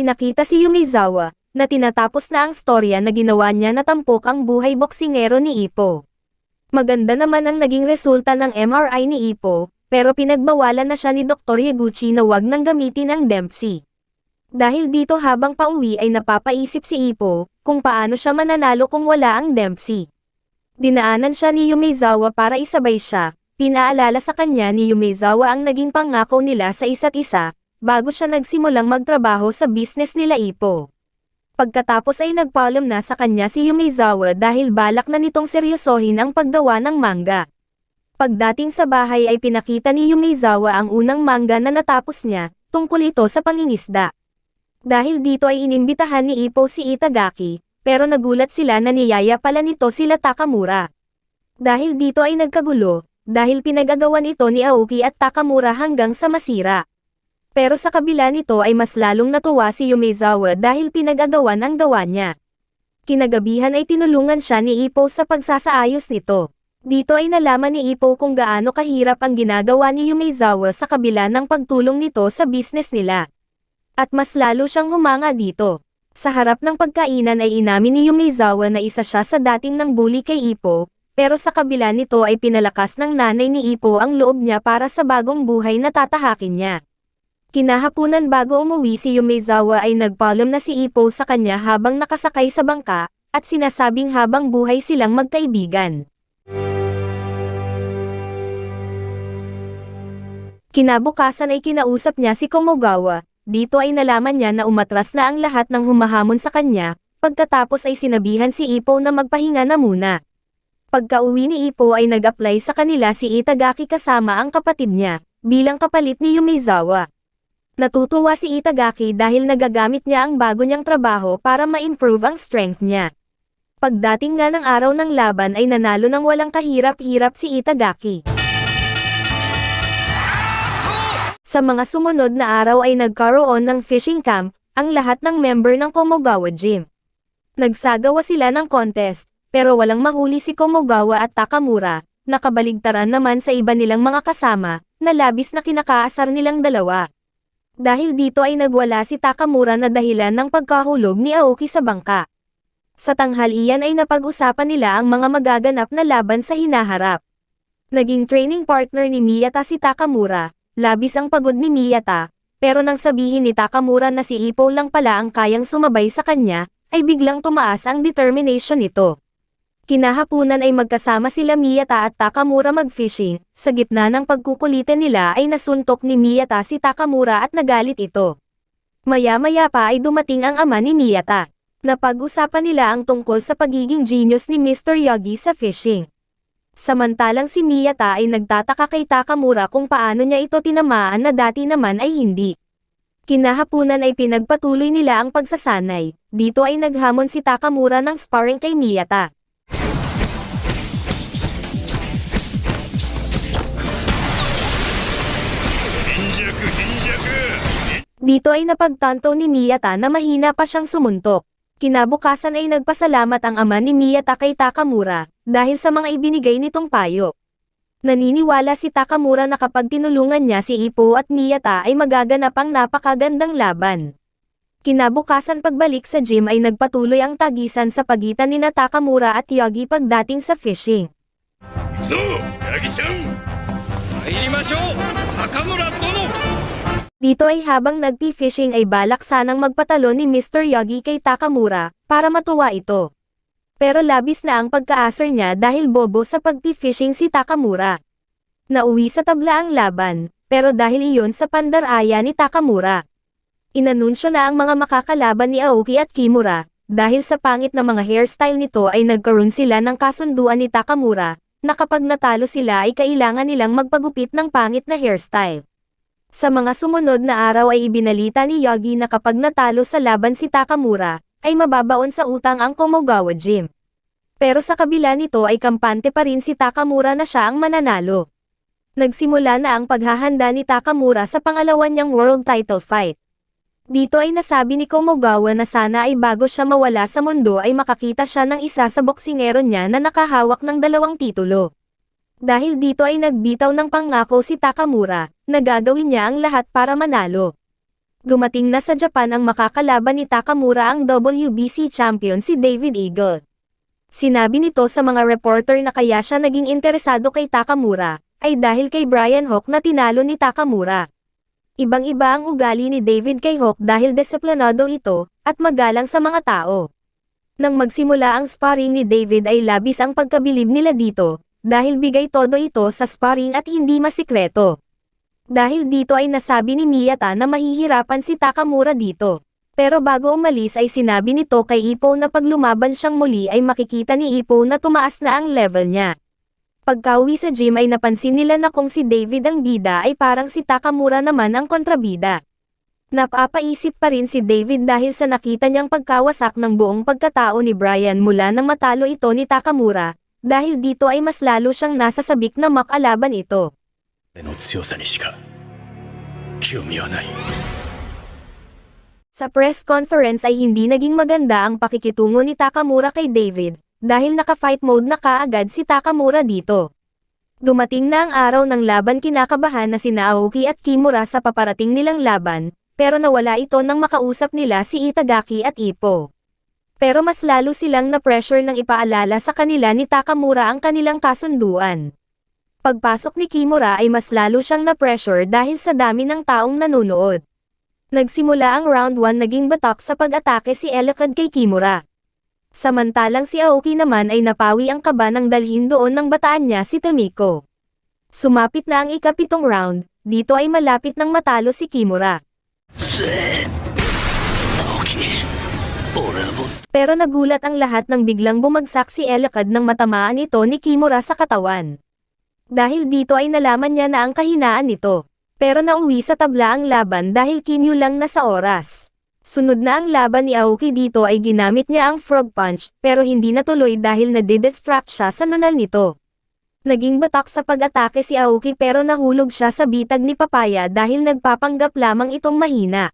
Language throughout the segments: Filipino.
Pinakita si Yumizawa, na tinatapos na ang storya na ginawa niya na tampok ang buhay boksingero ni Ippo. Maganda naman ang naging resulta ng MRI ni Ippo, pero pinagbawalan na siya ni Dr. Yaguchi na wag nang gamitin ang Dempsey. Dahil dito habang pauwi ay napapaisip si Ippo, kung paano siya mananalo kung wala ang Dempsey. Dinaanan siya ni Yumizawa para isabay siya, pinaalala sa kanya ni Yumizawa ang naging pangako nila sa isa't isa, bago siya nagsimulang magtrabaho sa business nila Ippo. Pagkatapos ay nagpaalam na sa kanya si Yumizawa dahil balak na nitong seryosohin ang paggawa ng manga. Pagdating sa bahay ay pinakita ni Yumizawa ang unang manga na natapos niya, tungkol ito sa pangingisda. Dahil dito ay inimbitahan ni Ippo si Itagaki, pero nagulat sila na niyaya pala nito sila Takamura. Dahil dito ay nagkagulo, dahil pinagagawan ito ni Aoki at Takamura hanggang sa masira. Pero sa kabila nito ay mas lalong natuwa si Yumezawa dahil pinagagawan ang gawa niya. Kinagabihan ay tinulungan siya ni Ippo sa pagsasaayos nito. Dito ay nalaman ni Ippo kung gaano kahirap ang ginagawa ni Yumezawa sa kabila ng pagtulong nito sa business nila. At mas lalo siyang humanga dito. Sa harap ng pagkainan ay inamin ni Yumezawa na isa siya sa dating ng bully kay Ippo, pero sa kabila nito ay pinalakas ng nanay ni Ippo ang loob niya para sa bagong buhay na tatahakin niya. Kinahapunan bago umuwi si Yumezawa ay nagpaalam na si Ippo sa kanya habang nakasakay sa bangka, at sinasabing habang buhay silang magkaibigan. Kinabukasan ay kinausap niya si Komogawa, dito ay nalaman niya na umatras na ang lahat ng humahamon sa kanya, pagkatapos ay sinabihan si Ippo na magpahinga na muna. Pagka-uwi ni Ippo ay nag-apply sa kanila si Itagaki kasama ang kapatid niya, bilang kapalit ni Yumezawa. Natutuwa si Itagaki dahil nagagamit niya ang bago niyang trabaho para ma-improve ang strength niya. Pagdating nga ng araw ng laban ay nanalo ng walang kahirap-hirap si Itagaki. Sa mga sumunod na araw ay nagkaroon ng fishing camp, ang lahat ng member ng Komogawa Gym. Nagsagawa sila ng contest, pero walang mahuli si Komogawa at Takamura, nakabaligtaran naman sa iba nilang mga kasama, na labis na kinakaasar nilang dalawa. Dahil dito ay nagwala si Takamura na dahilan ng pagkahulog ni Aoki sa bangka. Sa tanghalian ay napag-usapan nila ang mga magaganap na laban sa hinaharap. Naging training partner ni Miyata si Takamura, labis ang pagod ni Miyata, pero nang sabihin ni Takamura na si Ippo lang pala ang kayang sumabay sa kanya, ay biglang tumaas ang determination nito. Kinahapunan ay magkasama sila Miyata at Takamura mag-fishing, sa gitna ng pagkukulitan nila ay nasuntok ni Miyata si Takamura at nagalit ito. Maya-maya pa ay dumating ang ama ni Miyata. Napag-usapan nila ang tungkol sa pagiging genius ni Mr. Yogi sa fishing. Samantalang si Miyata ay nagtataka kay Takamura kung paano niya ito tinamaan na dati naman ay hindi. Kinahapunan ay pinagpatuloy nila ang pagsasanay, dito ay naghamon si Takamura ng sparring kay Miyata. Dito ay napagtanto ni Miyata na mahina pa siyang sumuntok. Kinabukasan ay nagpasalamat ang ama ni Miyata kay Takamura, dahil sa mga ibinigay nitong payo. Naniniwala si Takamura na kapag tinulungan niya si Ipo at Miyata ay magaganap ang napakagandang laban. Kinabukasan pagbalik sa gym ay nagpatuloy ang tagisan sa pagitan ni Takamura at Yagi pagdating sa fishing. So, Yagi-san! Mairimashou! Takamura-dono! Dito ay habang nagpi-fishing ay balak sanang magpatalo ni Mr. Yogi kay Takamura, para matuwa ito. Pero labis na ang pagkaasar niya dahil bobo sa pagpi-fishing si Takamura. Nauwi sa tabla ang laban, pero dahil iyon sa pandaraya ni Takamura. Inanunsyo na ang mga makakalaban ni Aoki at Kimura, dahil sa pangit na mga hairstyle nito ay nagkaroon sila ng kasunduan ni Takamura, na kapag natalo sila ay kailangan nilang magpagupit ng pangit na hairstyle. Sa mga sumunod na araw ay ibinalita ni Yogi na kapag natalo sa laban si Takamura, ay mababaon sa utang ang Komogawa Gym. Pero sa kabila nito ay kampante pa rin si Takamura na siya ang mananalo. Nagsimula na ang paghahanda ni Takamura sa pangalawan niyang world title fight. Dito ay nasabi ni Komogawa na sana ay bago siya mawala sa mundo ay makakita siya ng isa sa boksingero niya na nakahawak ng dalawang titulo. Dahil dito ay nagbitaw ng pangako si Takamura, na gagawin niya ang lahat para manalo. Dumating na sa Japan ang makakalaban ni Takamura ang WBC champion si David Eagle. Sinabi nito sa mga reporter na kaya siya naging interesado kay Takamura, ay dahil kay Brian Hawk na tinalo ni Takamura. Ibang-iba ang ugali ni David kay Hawk dahil disiplinado ito, at magalang sa mga tao. Nang magsimula ang sparring ni David ay labis ang pagkabilib nila dito, dahil bigay todo ito sa sparring at hindi masikreto. Dahil dito ay nasabi ni Miyata na mahihirapan si Takamura dito. Pero bago umalis ay sinabi nito kay Ipo na pag lumaban siyang muli ay makikita ni Ipo na tumaas na ang level niya. Pagkauwi sa gym ay napansin nila na kung si David ang bida ay parang si Takamura naman ang kontrabida. Napapaisip pa rin si David dahil sa nakita niyang pagkawasak ng buong pagkatao ni Brian mula nang matalo ito ni Takamura, dahil dito ay mas lalo siyang nasasabik na makalaban ito. Sa press conference ay hindi naging maganda ang pakikitungo ni Takamura kay David, dahil naka-fight mode na kaagad si Takamura dito. Dumating na ang araw ng laban kinakabahan na si Naoki at Kimura sa paparating nilang laban, pero nawala ito nang makausap nila si Itagaki at Ippo. Pero mas lalo silang na-pressure nang ipaalala sa kanila ni Takamura ang kanilang kasunduan. Pagpasok ni Kimura ay mas lalo siyang na-pressure dahil sa dami ng taong nanonood. Nagsimula ang round 1 naging batak sa pag-atake si Elakad kay Kimura. Samantalang si Aoki naman ay napawi ang kaba ng dalhin doon ng bataan niya si Tamiko. Sumapit na ang ikapitong round, dito ay malapit ng matalo si Kimura. Pero nagulat ang lahat nang biglang bumagsak si Elakad nang matamaan ito ni Kimura sa katawan. Dahil dito ay nalaman niya na ang kahinaan nito. Pero nauwi sa tabla ang laban dahil kinyo lang na sa oras. Sunod na ang laban ni Aoki dito ay ginamit niya ang frog punch, pero hindi natuloy dahil nadidistract siya sa nanal nito. Naging batak sa pag-atake si Aoki pero nahulog siya sa bitag ni Papaya dahil nagpapanggap lamang itong mahina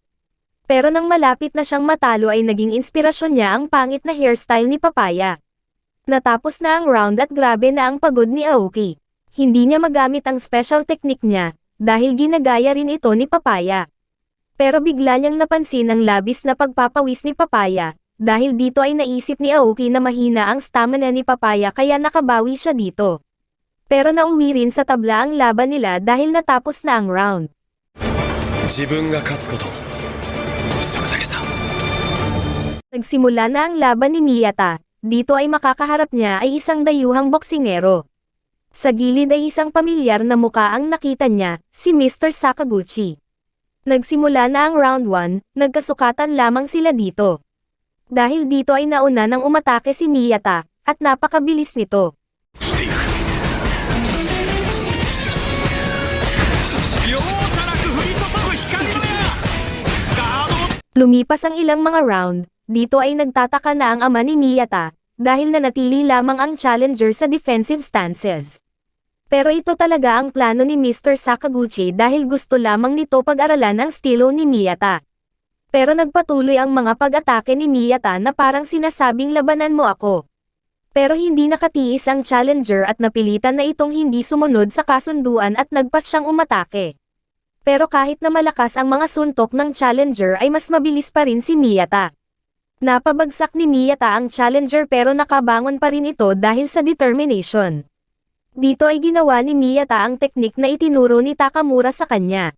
Pero nang malapit na siyang matalo ay naging inspirasyon niya ang pangit na hairstyle ni Papaya. Natapos na ang round at grabe na ang pagod ni Aoki. Hindi niya magamit ang special technique niya, dahil ginagaya rin ito ni Papaya. Pero bigla niyang napansin ang labis na pagpapawis ni Papaya, dahil dito ay naisip ni Aoki na mahina ang stamina ni Papaya kaya nakabawi siya dito. Pero nauwi rin sa tabla ang laban nila dahil natapos na ang round. 自分が勝つことそれだけさ Nagsimula na ang laban ni Miyata, dito ay makakaharap niya ay isang dayuhang boksingero. Sa gilid ay isang pamilyar na muka ang nakita niya, si Mr. Sakaguchi. Nagsimula na ang round 1, nagkasukatan lamang sila dito. Dahil dito ay nauna nang umatake si Miyata, at napakabilis nito. Lumipas ang ilang mga round, dito ay nagtataka na ang ama ni Miyata, dahil nanatili lamang ang challenger sa defensive stances. Pero ito talaga ang plano ni Mr. Sakaguchi dahil gusto lamang nito pag-aralan ang estilo ni Miyata. Pero nagpatuloy ang mga pag-atake ni Miyata na parang sinasabing labanan mo ako. Pero hindi nakatiis ang challenger at napilitan na itong hindi sumunod sa kasunduan at nagpas siyang umatake. Pero kahit na malakas ang mga suntok ng challenger ay mas mabilis pa rin si Miyata. Napabagsak ni Miyata ang challenger pero nakabangon pa rin ito dahil sa determination. Dito ay ginawa ni Miyata ang teknik na itinuro ni Takamura sa kanya.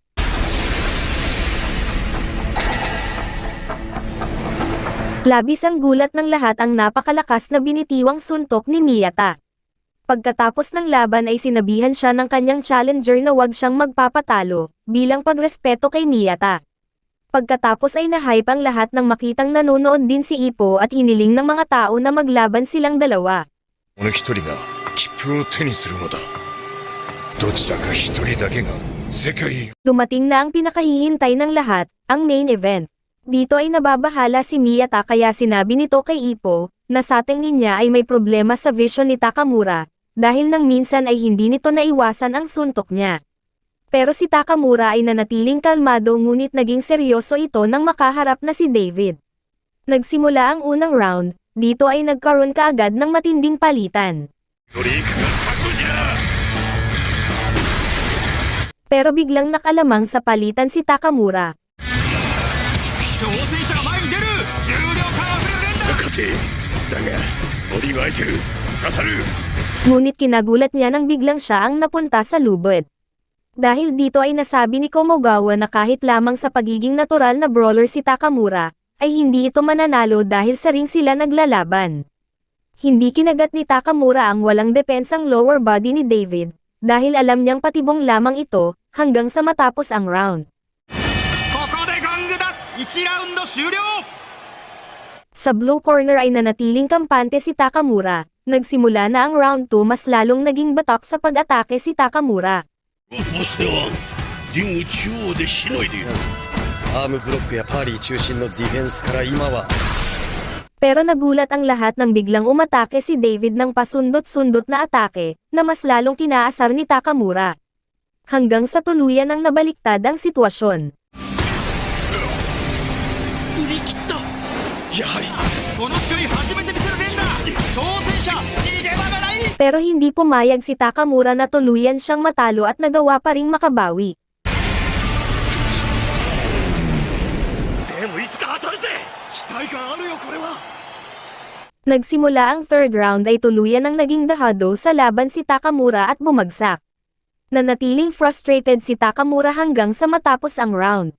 Labis ang gulat ng lahat ang napakalakas na binitiwang suntok ni Miyata. Pagkatapos ng laban ay sinabihan siya ng kanyang challenger na wag siyang magpapatalo, bilang pagrespeto kay Miyata. Pagkatapos ay nahype ang lahat ng makitang nanonood din si Ipo at hiniling ng mga tao na maglaban silang dalawa. Dumating na ang pinakahihintay ng lahat, ang main event. Dito ay nababahala si Miyata kaya sinabi nito kay Ipo, na sa tingin niya ay may problema sa vision ni Takamura, dahil nang minsan ay hindi nito naiwasan ang suntok niya. Pero si Takamura ay nanatiling kalmado ngunit naging seryoso ito nang makaharap na si David. Nagsimula ang unang round, dito ay nagkaroon kaagad ng matinding palitan. Pero biglang nakalamang sa palitan si Takamura. Nakate, Ngunit kinagulat niya nang biglang siya ang napunta sa lubot. Dahil dito ay nasabi ni Komogawa na kahit lamang sa pagiging natural na brawler si Takamura, ay hindi ito mananalo dahil sa ring sila naglalaban. Hindi kinagat ni Takamura ang walang depensang lower body ni David, dahil alam niyang patibong lamang ito, hanggang sa matapos ang round. Sa blue corner ay nanatiling kampante si Takamura, Nagsimula na ang round 2 mas lalong naging batak sa pag-atake si Takamura. Pero nagulat ang lahat nang biglang umatake si David ng pasundot-sundot na atake, na mas lalong kinaasar ni Takamura. Hanggang sa tuluyan ang nabaliktad ang sitwasyon. Urikita! Yahari! Kono shuri pero hindi pumayag si Takamura na tuluyan siyang matalo at nagawa pa ring makabawi. Nagsimula ang third round ay tuluyan ang naging dahado sa laban si Takamura at bumagsak. Nanatiling frustrated si Takamura hanggang sa matapos ang round.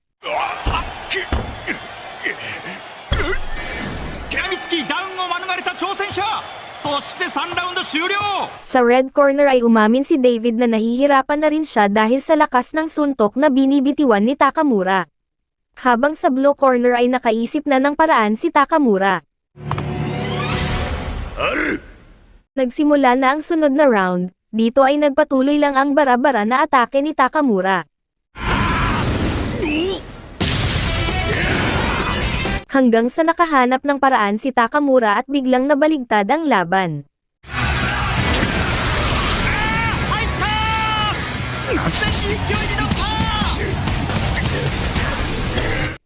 れた挑戦者そして3ラウンド終了 Sa red corner ay umamin si David na nahihirapan na rin siya dahil sa lakas ng suntok na binibitiwan ni Takamura. Habang sa blue corner ay nakaisip na ng paraan si Takamura. ある Nagsimula na ang sunod na round, dito ay nagpatuloy lang ang bara-bara na atake ni Takamura. hanggang sa nakahanap ng paraan si Takamura at biglang nabaligtad ang laban.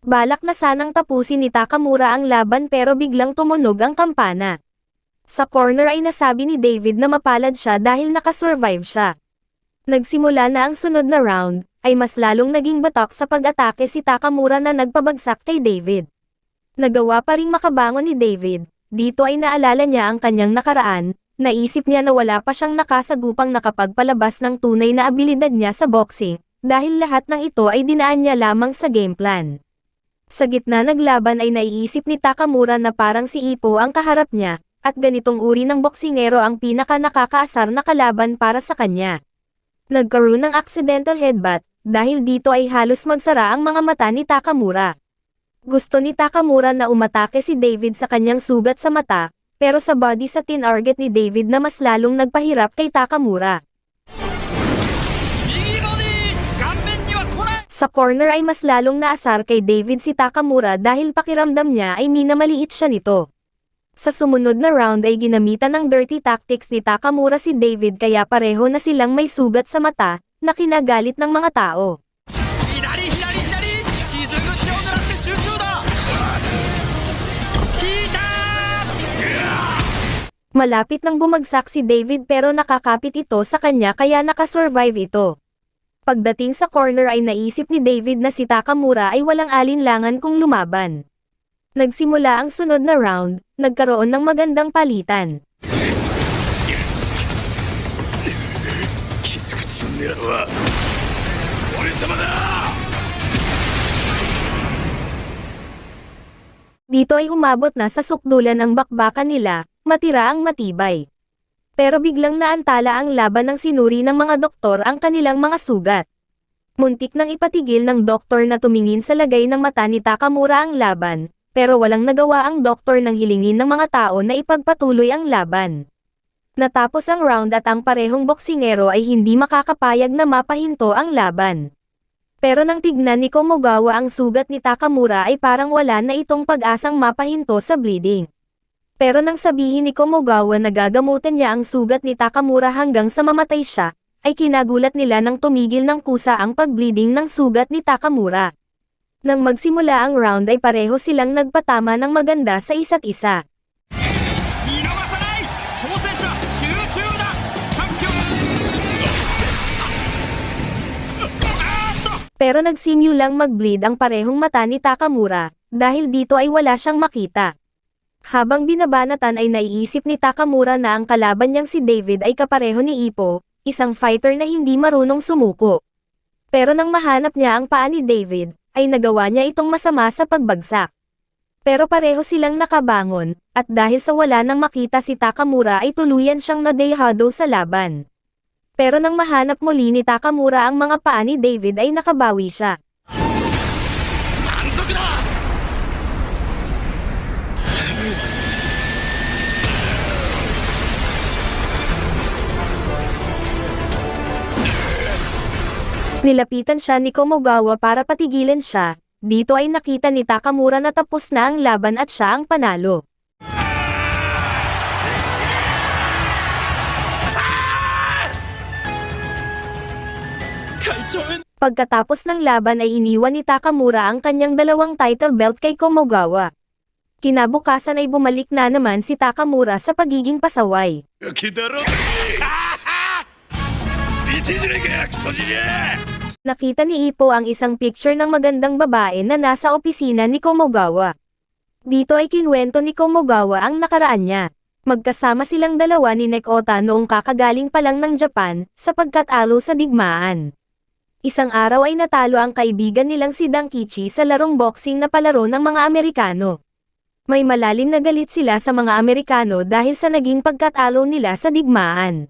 Balak na sanang tapusin ni Takamura ang laban pero biglang tumunog ang kampana. Sa corner ay nasabi ni David na mapalad siya dahil nakasurvive siya. Nagsimula na ang sunod na round, ay mas lalong naging batok sa pag-atake si Takamura na nagpabagsak kay David. Nagawa pa ring makabangon ni David, dito ay naalala niya ang kanyang nakaraan, naisip niya na wala pa siyang nakasagupang nakapagpalabas ng tunay na abilidad niya sa boxing, dahil lahat ng ito ay dinaan niya lamang sa game plan. Sa gitna naglaban ay naiisip ni Takamura na parang si Ipo ang kaharap niya, at ganitong uri ng boksingero ang pinaka nakakaasar na kalaban para sa kanya. Nagkaroon ng accidental headbutt, dahil dito ay halos magsara ang mga mata ni Takamura. Gusto ni Takamura na umatake si David sa kanyang sugat sa mata, pero sa body sa tinarget ni David na mas lalong nagpahirap kay Takamura. Sa corner ay mas lalong naasar kay David si Takamura dahil pakiramdam niya ay minamaliit siya nito. Sa sumunod na round ay ginamitan ng dirty tactics ni Takamura si David kaya pareho na silang may sugat sa mata, na kinagalit ng mga tao. Malapit nang bumagsak si David pero nakakapit ito sa kanya kaya nakasurvive ito. Pagdating sa corner ay naisip ni David na si Takamura ay walang alinlangan kung lumaban. Nagsimula ang sunod na round, nagkaroon ng magandang palitan. Dito ay umabot na sa sukdulan ang bakbakan nila, matira ang matibay. Pero biglang naantala ang laban ng sinuri ng mga doktor ang kanilang mga sugat. Muntik nang ipatigil ng doktor na tumingin sa lagay ng mata ni Takamura ang laban, pero walang nagawa ang doktor nang hilingin ng mga tao na ipagpatuloy ang laban. Natapos ang round at ang parehong boksingero ay hindi makakapayag na mapahinto ang laban. Pero nang tignan ni Komogawa ang sugat ni Takamura ay parang wala na itong pag-asang mapahinto sa bleeding. Pero nang sabihin ni Komogawa na gagamutin niya ang sugat ni Takamura hanggang sa mamatay siya, ay kinagulat nila nang tumigil ng kusa ang pagbleeding ng sugat ni Takamura. Nang magsimula ang round ay pareho silang nagpatama ng maganda sa isa't isa. Pero nagsimyo lang mag-bleed ang parehong mata ni Takamura, dahil dito ay wala siyang makita. Habang binabanatan ay naiisip ni Takamura na ang kalaban niyang si David ay kapareho ni Ippo, isang fighter na hindi marunong sumuko. Pero nang mahanap niya ang paa ni David, ay nagawa niya itong masama sa pagbagsak. Pero pareho silang nakabangon, at dahil sa wala nang makita si Takamura ay tuluyan siyang nadehado sa laban. Pero nang mahanap muli ni Takamura ang mga paa ni David ay nakabawi siya. Nilapitan siya ni Komogawa para patigilan siya, dito ay nakita ni Takamura na tapos na ang laban at siya ang panalo. Pagkatapos ng laban ay iniwan ni Takamura ang kanyang dalawang title belt kay Komogawa. Kinabukasan ay bumalik na naman si Takamura sa pagiging pasaway. nakita ni Ipo ang isang picture ng magandang babae na nasa opisina ni Komogawa. Dito ay kinwento ni Komogawa ang nakaraan niya. Magkasama silang dalawa ni Nekota noong kakagaling pa lang ng Japan, sapagkat alo sa digmaan. Isang araw ay natalo ang kaibigan nilang si Dankichi sa larong boxing na palaro ng mga Amerikano. May malalim na galit sila sa mga Amerikano dahil sa naging pagkatalo nila sa digmaan.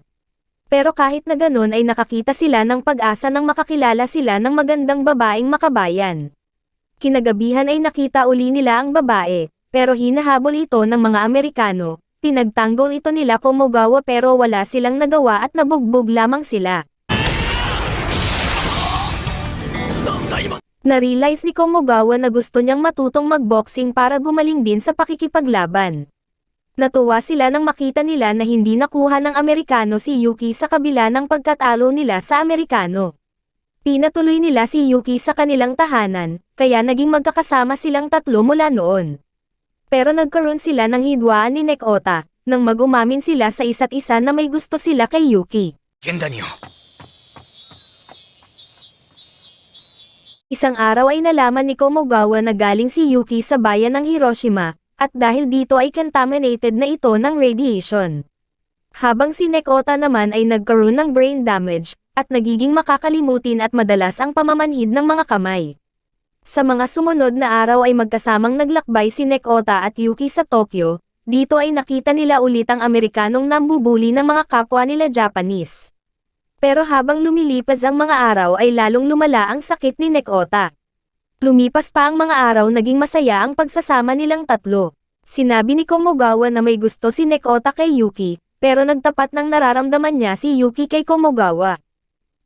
Pero kahit na ganun ay nakakita sila ng pag-asa nang makakilala sila ng magandang babaeng makabayan. Kinagabihan ay nakita uli nila ang babae, pero hinahabol ito ng mga Amerikano, pinagtanggol ito nila Komogawa pero wala silang nagawa at nabugbog lamang sila. Narealize ni Komogawa na gusto niyang matutong magboxing para gumaling din sa pakikipaglaban. Natuwa sila nang makita nila na hindi nakuha ng Amerikano si Yuki sa kabila ng pagkatalo nila sa Amerikano. Pinatuloy nila si Yuki sa kanilang tahanan, kaya naging magkakasama silang tatlo mula noon. Pero nagkaroon sila ng hidwaan ni Nekota, nang magumamin sila sa isa't isa na may gusto sila kay Yuki. Ganda niyo. Isang araw ay nalaman ni Komogawa na galing si Yuki sa bayan ng Hiroshima, at dahil dito ay contaminated na ito ng radiation. Habang si Nekota naman ay nagkaroon ng brain damage, at nagiging makakalimutin at madalas ang pamamanhid ng mga kamay. Sa mga sumunod na araw ay magkasamang naglakbay si Nekota at Yuki sa Tokyo, dito ay nakita nila ulit ang Amerikanong nambubuli ng mga kapwa nila Japanese. Pero habang lumilipas ang mga araw ay lalong lumala ang sakit ni Nekota. Lumipas pa ang mga araw naging masaya ang pagsasama nilang tatlo. Sinabi ni Komogawa na may gusto si Nekota kay Yuki, pero nagtapat ng nararamdaman niya si Yuki kay Komogawa.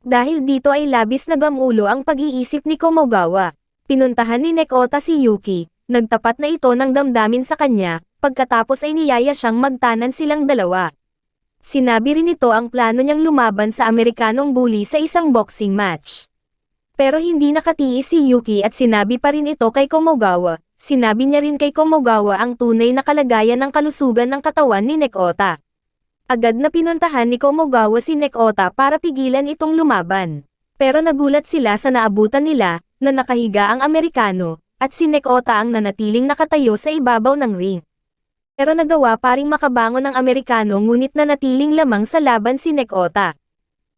Dahil dito ay labis na gamulo ang pag-iisip ni Komogawa. Pinuntahan ni Nekota si Yuki, nagtapat na ito ng damdamin sa kanya, pagkatapos ay niyaya siyang magtanan silang dalawa. Sinabi rin ito ang plano niyang lumaban sa Amerikanong bully sa isang boxing match. Pero hindi nakatiis si Yuki at sinabi pa rin ito kay Komogawa. Sinabi niya rin kay Komogawa ang tunay na kalagayan ng kalusugan ng katawan ni Nekota. Agad na pinuntahan ni Komogawa si Nekota para pigilan itong lumaban. Pero nagulat sila sa naabutan nila, na nakahiga ang Amerikano, at si Nekota ang nanatiling nakatayo sa ibabaw ng ring. Pero nagawa pa ring makabangon ng Amerikano ngunit nanatiling lamang sa laban si Nekota.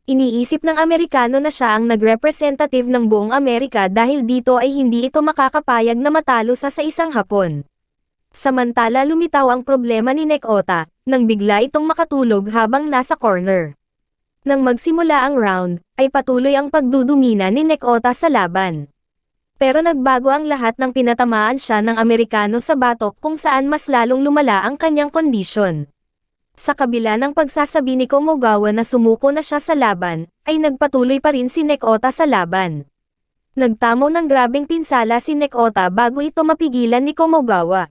Iniisip ng Amerikano na siya ang nagrepresentative ng buong Amerika dahil dito ay hindi ito makakapayag na matalo sa sa isang hapon. Samantala lumitaw ang problema ni Nekota, nang bigla itong makatulog habang nasa corner. Nang magsimula ang round, ay patuloy ang pagdudumina ni Nekota sa laban. Pero nagbago ang lahat ng pinatamaan siya ng Amerikano sa batok kung saan mas lalong lumala ang kanyang kondisyon. Sa kabila ng pagsasabi ni Komogawa na sumuko na siya sa laban, ay nagpatuloy pa rin si Nekota sa laban. Nagtamo ng grabing pinsala si Nekota bago ito mapigilan ni Komogawa.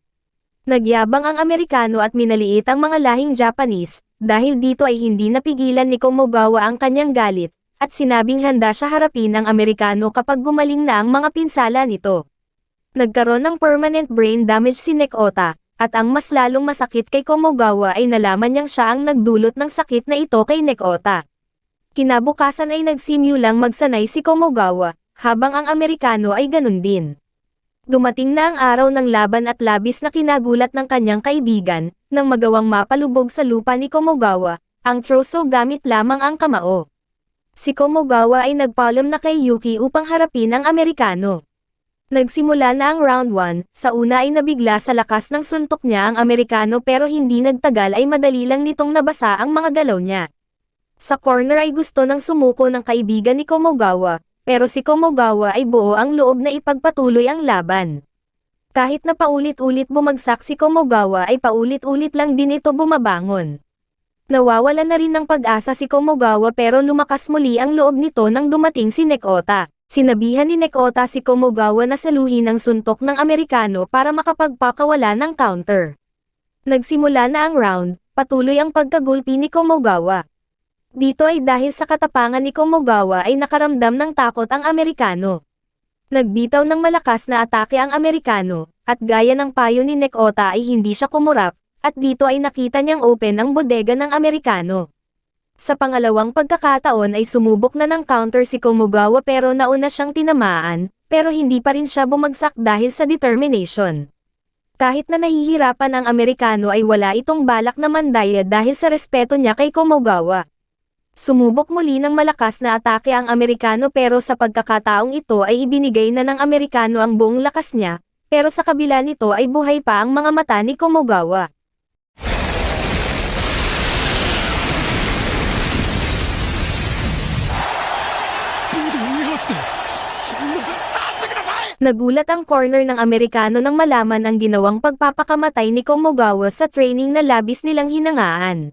Nagyabang ang Amerikano at minaliit ang mga lahing Japanese, dahil dito ay hindi napigilan ni Komogawa ang kanyang galit, at sinabing handa siya harapin ang Amerikano kapag gumaling na ang mga pinsala nito. Nagkaroon ng permanent brain damage si Nekota, at ang mas lalong masakit kay Komogawa ay nalaman niyang siya ang nagdulot ng sakit na ito kay Nekota. Kinabukasan ay nagsimulang magsanay si Komogawa, habang ang Amerikano ay ganun din. Dumating na ang araw ng laban at labis na kinagulat ng kanyang kaibigan, nang magawang mapalubog sa lupa ni Komogawa, ang troso gamit lamang ang kamao. Si Komogawa ay nagpaalam na kay Yuki upang harapin ang Amerikano. Nagsimula na ang round 1, sa una ay nabigla sa lakas ng suntok niya ang Amerikano pero hindi nagtagal ay madali lang nitong nabasa ang mga galaw niya. Sa corner ay gusto ng sumuko ng kaibigan ni Komogawa, pero si Komogawa ay buo ang loob na ipagpatuloy ang laban. Kahit na paulit-ulit bumagsak si Komogawa ay paulit-ulit lang din ito bumabangon. Nawawala na rin ng pag-asa si Komogawa pero lumakas muli ang loob nito nang dumating si Nekota. Sinabihan ni Nekota si Komogawa na saluhin ang suntok ng Amerikano para makapagpakawala ng counter. Nagsimula na ang round, patuloy ang pagkagulpi ni Komogawa. Dito ay dahil sa katapangan ni Komogawa ay nakaramdam ng takot ang Amerikano. Nagbitaw ng malakas na atake ang Amerikano, at gaya ng payo ni Nekota ay hindi siya kumurap, at dito ay nakita niyang open ang bodega ng Amerikano. Sa pangalawang pagkakataon ay sumubok na ng counter si Komogawa pero nauna siyang tinamaan, pero hindi pa rin siya bumagsak dahil sa determination. Kahit na nahihirapan ang Amerikano ay wala itong balak na mandaya dahil sa respeto niya kay Komogawa. Sumubok muli ng malakas na atake ang Amerikano pero sa pagkakataong ito ay ibinigay na ng Amerikano ang buong lakas niya, pero sa kabila nito ay buhay pa ang mga mata ni Komogawa. Nagulat ang corner ng Amerikano nang malaman ang ginawang pagpapakamatay ni Komogawa sa training na labis nilang hinangaan.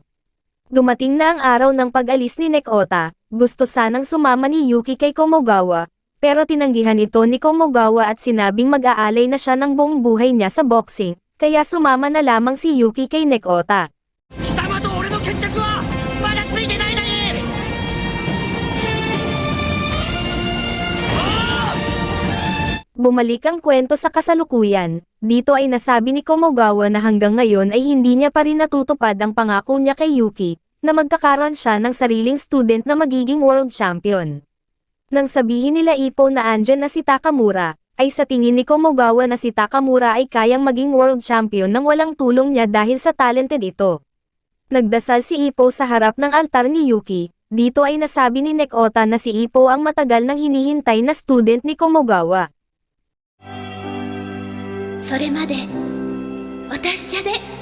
Dumating na ang araw ng pag-alis ni Nekota, gusto sanang sumama ni Yuki kay Komogawa, pero tinanggihan ito ni Komogawa at sinabing mag-aalay na siya ng buong buhay niya sa boxing, kaya sumama na lamang si Yuki kay Nekota. Bumalik ang kwento sa kasalukuyan, dito ay nasabi ni Komogawa na hanggang ngayon ay hindi niya pa rin natutupad ang pangako niya kay Yuki, na magkakaroon siya ng sariling student na magiging world champion. Nang sabihin nila Ipo na andyan na si Takamura, ay sa tingin ni Komogawa na si Takamura ay kayang maging world champion nang walang tulong niya dahil sa talented ito. Nagdasal si Ipo sa harap ng altar ni Yuki, dito ay nasabi ni Nekota na si Ipo ang matagal nang hinihintay na student ni Komogawa. それまでお達者で